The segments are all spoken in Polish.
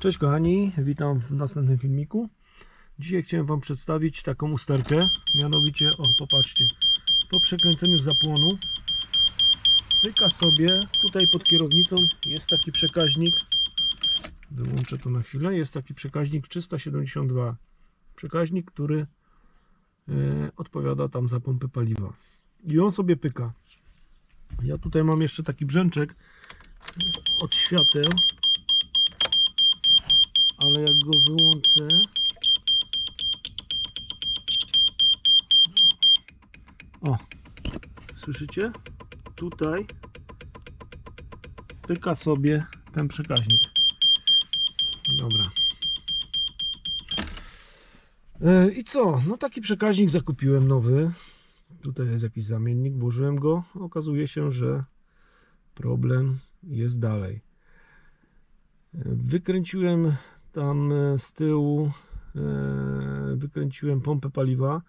Cześć kochani, witam w następnym filmiku. Dzisiaj chciałem Wam przedstawić taką usterkę, mianowicie, o popatrzcie, po przekręceniu zapłonu pyka sobie, tutaj pod kierownicą jest taki przekaźnik, wyłączę to na chwilę, jest taki przekaźnik 372, przekaźnik, który e, odpowiada tam za pompę paliwa i on sobie pyka. Ja tutaj mam jeszcze taki brzęczek od świateł, ale jak go wyłączę. O słyszycie? Tutaj. Pyka sobie ten przekaźnik. Dobra. E, i co? No taki przekaźnik zakupiłem nowy. Tutaj jest jakiś zamiennik włożyłem go. Okazuje się że problem jest dalej. Wykręciłem tam e, z tyłu e, wykręciłem pompę paliwa,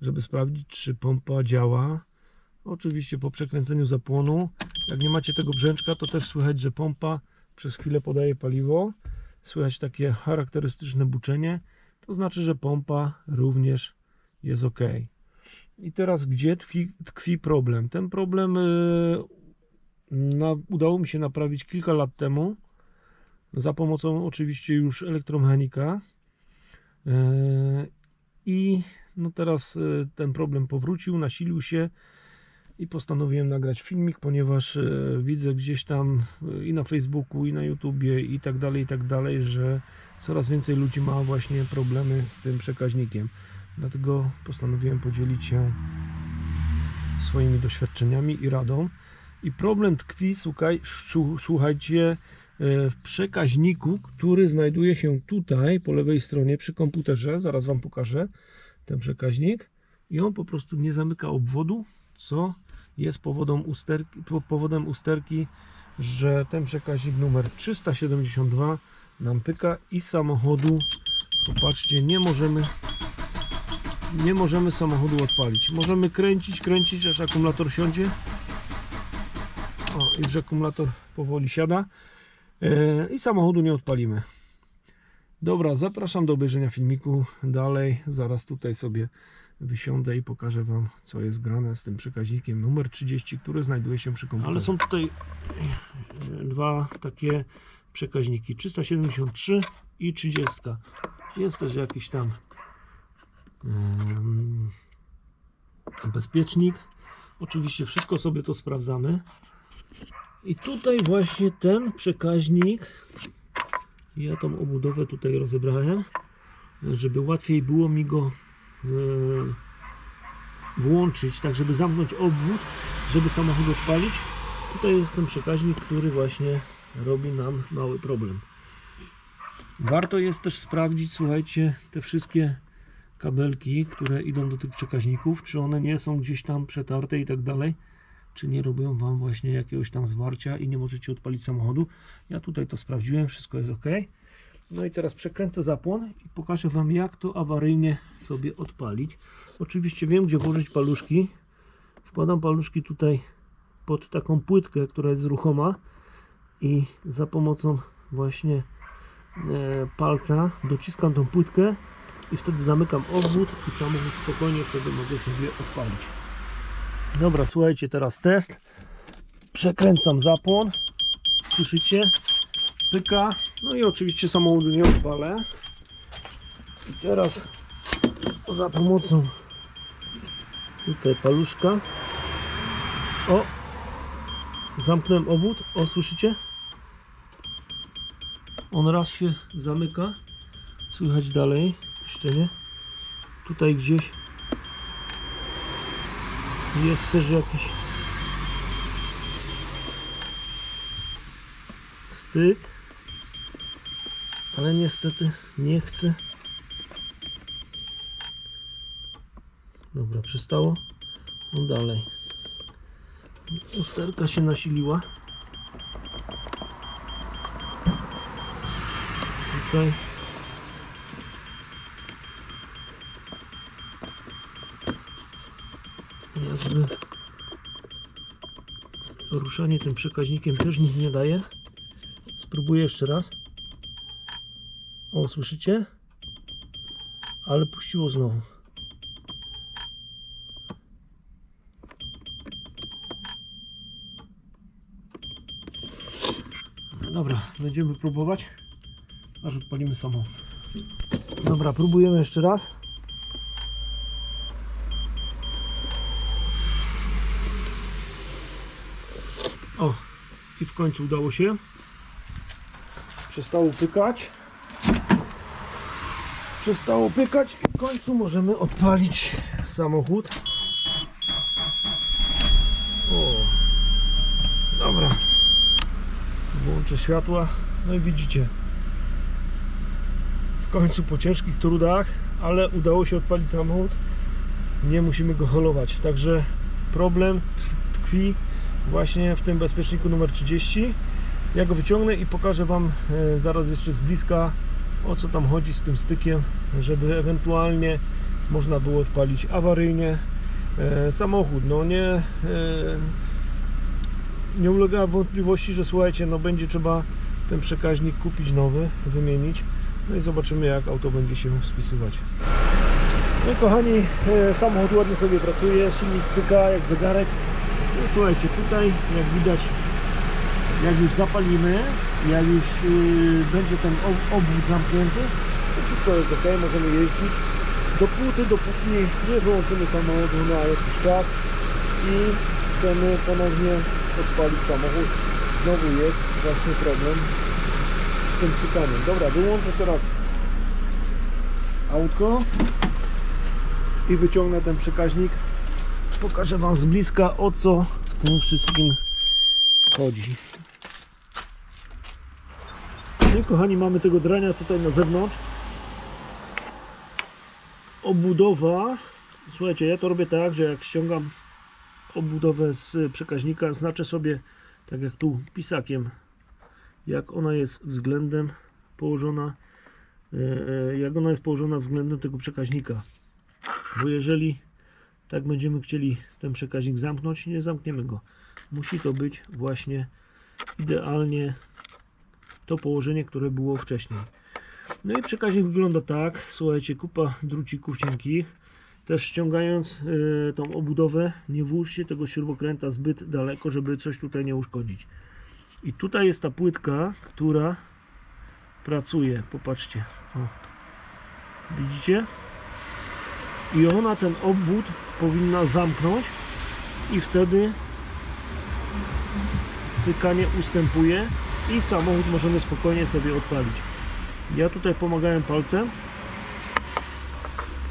żeby sprawdzić, czy pompa działa. Oczywiście po przekręceniu zapłonu, jak nie macie tego brzęczka, to też słychać, że pompa przez chwilę podaje paliwo. Słychać takie charakterystyczne buczenie. To znaczy, że pompa również jest ok. I teraz gdzie tkwi, tkwi problem? Ten problem e, na, udało mi się naprawić kilka lat temu za pomocą oczywiście już elektromechanika. E, I no teraz e, ten problem powrócił, nasilił się i postanowiłem nagrać filmik, ponieważ e, widzę gdzieś tam i na Facebooku, i na YouTubie, i tak dalej, i tak dalej, że coraz więcej ludzi ma właśnie problemy z tym przekaźnikiem. Dlatego postanowiłem podzielić się swoimi doświadczeniami i radą. I problem tkwi, słuchaj, słu- słuchajcie, w przekaźniku, który znajduje się tutaj po lewej stronie przy komputerze. Zaraz Wam pokażę ten przekaźnik. I on po prostu nie zamyka obwodu, co jest powodem usterki, po- powodem usterki, że ten przekaźnik numer 372 nam pyka i samochodu, popatrzcie, nie możemy nie możemy samochodu odpalić. Możemy kręcić, kręcić, aż akumulator siądzie. O, już akumulator powoli siada. E, I samochodu nie odpalimy. Dobra, zapraszam do obejrzenia filmiku dalej. Zaraz tutaj sobie wysiądę i pokażę Wam, co jest grane z tym przekaźnikiem numer 30, który znajduje się przy komputerze. Ale są tutaj e, dwa takie przekaźniki 373 i 30. Jest też jakiś tam em, bezpiecznik. Oczywiście wszystko sobie to sprawdzamy. I tutaj właśnie ten przekaźnik, ja tą obudowę tutaj rozebrałem, żeby łatwiej było mi go e, włączyć, tak żeby zamknąć obwód, żeby samochód odpalić. Tutaj jest ten przekaźnik, który właśnie robi nam mały problem. Warto jest też sprawdzić, słuchajcie, te wszystkie kabelki, które idą do tych przekaźników, czy one nie są gdzieś tam przetarte i tak dalej czy nie robią Wam właśnie jakiegoś tam zwarcia i nie możecie odpalić samochodu. Ja tutaj to sprawdziłem, wszystko jest ok. No i teraz przekręcę zapłon i pokażę Wam jak to awaryjnie sobie odpalić. Oczywiście wiem gdzie włożyć paluszki. Wkładam paluszki tutaj pod taką płytkę, która jest ruchoma i za pomocą właśnie e, palca dociskam tą płytkę i wtedy zamykam obwód i samochód spokojnie wtedy mogę sobie odpalić. Dobra, słuchajcie, teraz test. Przekręcam zapłon. Słyszycie? Pyka. No i oczywiście samochodu nie odpalę. I teraz za pomocą tutaj paluszka. O! Zamknąłem obwód. O, słyszycie? On raz się zamyka. Słychać dalej. Szczenie. Tutaj gdzieś jest też jakiś styk, ale niestety nie chcę. Dobra, przestało. No dalej. Usterka się nasiliła. Tutaj jakby ruszanie tym przekaźnikiem też nic nie daje. Spróbuję jeszcze raz. O, słyszycie? Ale puściło znowu. No Dobra, będziemy próbować, aż odpalimy samochód. Dobra, próbujemy jeszcze raz. O, i w końcu udało się. Przestało pykać. Przestało pykać i w końcu możemy odpalić samochód. O, dobra. Włączę światła. No i widzicie. W końcu po ciężkich trudach, ale udało się odpalić samochód. Nie musimy go holować. Także problem tkwi właśnie w tym bezpieczniku numer 30. Ja go wyciągnę i pokażę Wam e, zaraz jeszcze z bliska o co tam chodzi z tym stykiem, żeby ewentualnie można było odpalić awaryjnie e, samochód. No nie, e, nie ulega wątpliwości, że słuchajcie, no będzie trzeba ten przekaźnik kupić nowy, wymienić. No i zobaczymy jak auto będzie się spisywać. No i kochani, samochód ładnie sobie pracuje, silnik cyka jak zegarek. No słuchajcie, tutaj jak widać, jak już zapalimy, jak już yy, będzie ten ob- obwód zamknięty, to wszystko jest ok, możemy jeździć. Dopóty, dopóki nie wyłączymy samochodu na jakiś czas i chcemy ponownie odpalić samochód, znowu jest właśnie problem z tym cykaniem. Dobra, wyłączę teraz autko i wyciągnę ten przekaźnik. Pokażę Wam z bliska o co w tym wszystkim chodzi. No kochani, mamy tego drania tutaj na zewnątrz. Obudowa. Słuchajcie, ja to robię tak, że jak ściągam obudowę z przekaźnika, znaczę sobie, tak jak tu pisakiem, jak ona jest względem położona, e, e, jak ona jest położona względem tego przekaźnika. Bo jeżeli tak będziemy chcieli ten przekaźnik zamknąć, nie zamkniemy go. Musi to być właśnie idealnie to położenie, które było wcześniej. No i przekaźnik wygląda tak. Słuchajcie, kupa drucików cienkich. Też ściągając y, tą obudowę, nie włóżcie tego śrubokręta zbyt daleko, żeby coś tutaj nie uszkodzić. I tutaj jest ta płytka, która pracuje. Popatrzcie. O. Widzicie? I ona ten obwód powinna zamknąć i wtedy cykanie ustępuje i samochód możemy spokojnie sobie odpalić. Ja tutaj pomagałem palcem,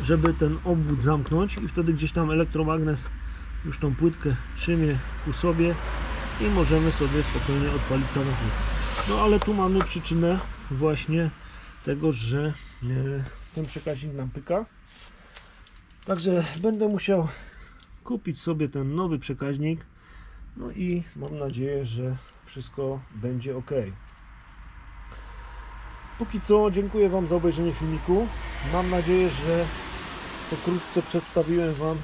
żeby ten obwód zamknąć i wtedy gdzieś tam elektromagnes już tą płytkę trzymie ku sobie i możemy sobie spokojnie odpalić samochód. No ale tu mamy przyczynę właśnie tego, że e, ten przekaźnik nam pyka. Także będę musiał kupić sobie ten nowy przekaźnik. No i mam nadzieję, że wszystko będzie ok. Póki co dziękuję Wam za obejrzenie filmiku. Mam nadzieję, że pokrótce przedstawiłem Wam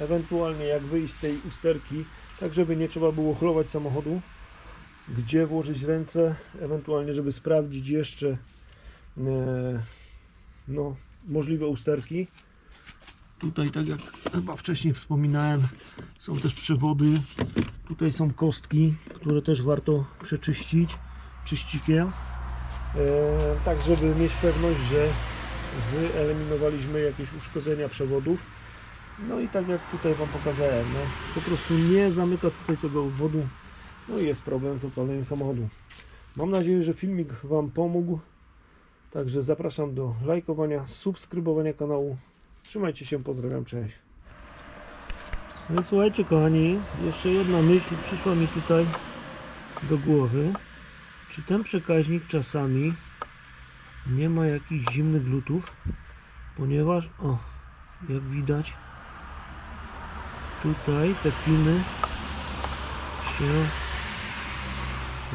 ewentualnie jak wyjść z tej usterki, tak żeby nie trzeba było chlować samochodu, gdzie włożyć ręce, ewentualnie żeby sprawdzić jeszcze e, no, możliwe usterki. Tutaj, tak jak chyba wcześniej wspominałem, są też przewody. Tutaj są kostki, które też warto przeczyścić czyścikiem. E, tak, żeby mieć pewność, że wyeliminowaliśmy jakieś uszkodzenia przewodów. No i tak jak tutaj Wam pokazałem, no, po prostu nie zamyka tutaj tego obwodu. No i jest problem z odpaleniem samochodu. Mam nadzieję, że filmik Wam pomógł. Także zapraszam do lajkowania, subskrybowania kanału. Trzymajcie się, pozdrawiam, cześć. No słuchajcie kochani, jeszcze jedna myśl przyszła mi tutaj do głowy. Czy ten przekaźnik czasami nie ma jakichś zimnych lutów? Ponieważ, o, jak widać, tutaj te piny się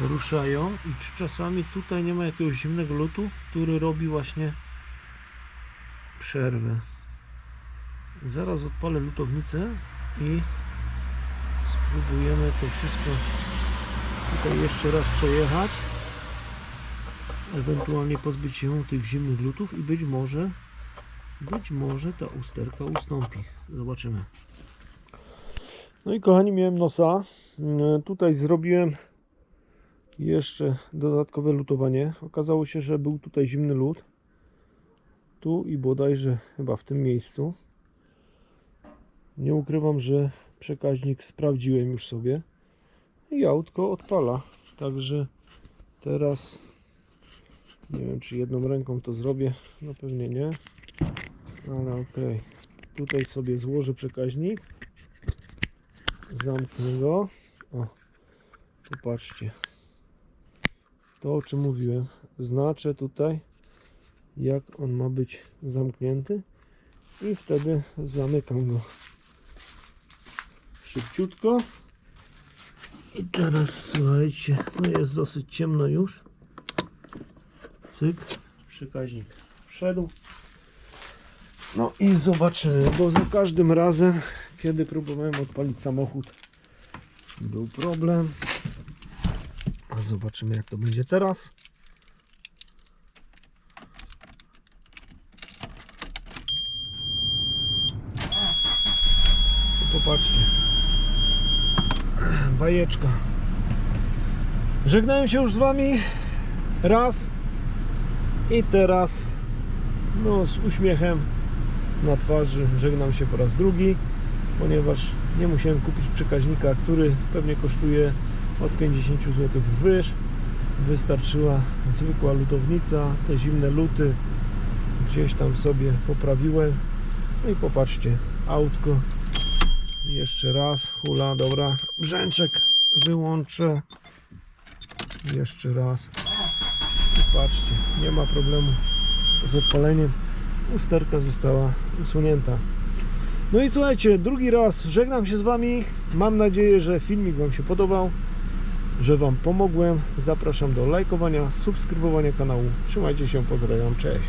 ruszają i czy czasami tutaj nie ma jakiegoś zimnego lutu, który robi właśnie przerwę. Zaraz odpalę lutownicę i spróbujemy to wszystko tutaj jeszcze raz przejechać. ewentualnie pozbyć się tych zimnych lutów i być może być może ta usterka ustąpi. Zobaczymy. No i kochani, miałem nosa. Mm, Tutaj zrobiłem jeszcze dodatkowe lutowanie. Okazało się, że był tutaj zimny lód. Tu i bodajże chyba w tym miejscu. Nie ukrywam, że przekaźnik sprawdziłem już sobie i autko odpala. Także teraz nie wiem, czy jedną ręką to zrobię. No pewnie nie. Ale okej. Tutaj sobie złożę przekaźnik. Zamknę go. O, popatrzcie. To o czym mówiłem. Znaczę tutaj, jak on ma być zamknięty. I wtedy zamykam go szybciutko. I teraz słuchajcie, no jest dosyć ciemno już. Cyk, przekaźnik wszedł. No i zobaczymy, bo za każdym razem, kiedy próbowałem odpalić samochód, był problem. A zobaczymy jak to będzie teraz. Popatrzcie. Bajeczka. Żegnałem się już z Wami raz i teraz no, z uśmiechem na twarzy żegnam się po raz drugi, ponieważ nie musiałem kupić przekaźnika, który pewnie kosztuje od 50 zł wzwyż. Wystarczyła zwykła lutownica, te zimne luty gdzieś tam sobie poprawiłem. No i popatrzcie, autko jeszcze raz, hula, dobra, brzęczek wyłączę jeszcze raz. I patrzcie, nie ma problemu z odpaleniem. Usterka została usunięta. No i słuchajcie, drugi raz żegnam się z Wami. Mam nadzieję, że filmik Wam się podobał, że Wam pomogłem. Zapraszam do lajkowania, subskrybowania kanału. Trzymajcie się, pozdrawiam, cześć.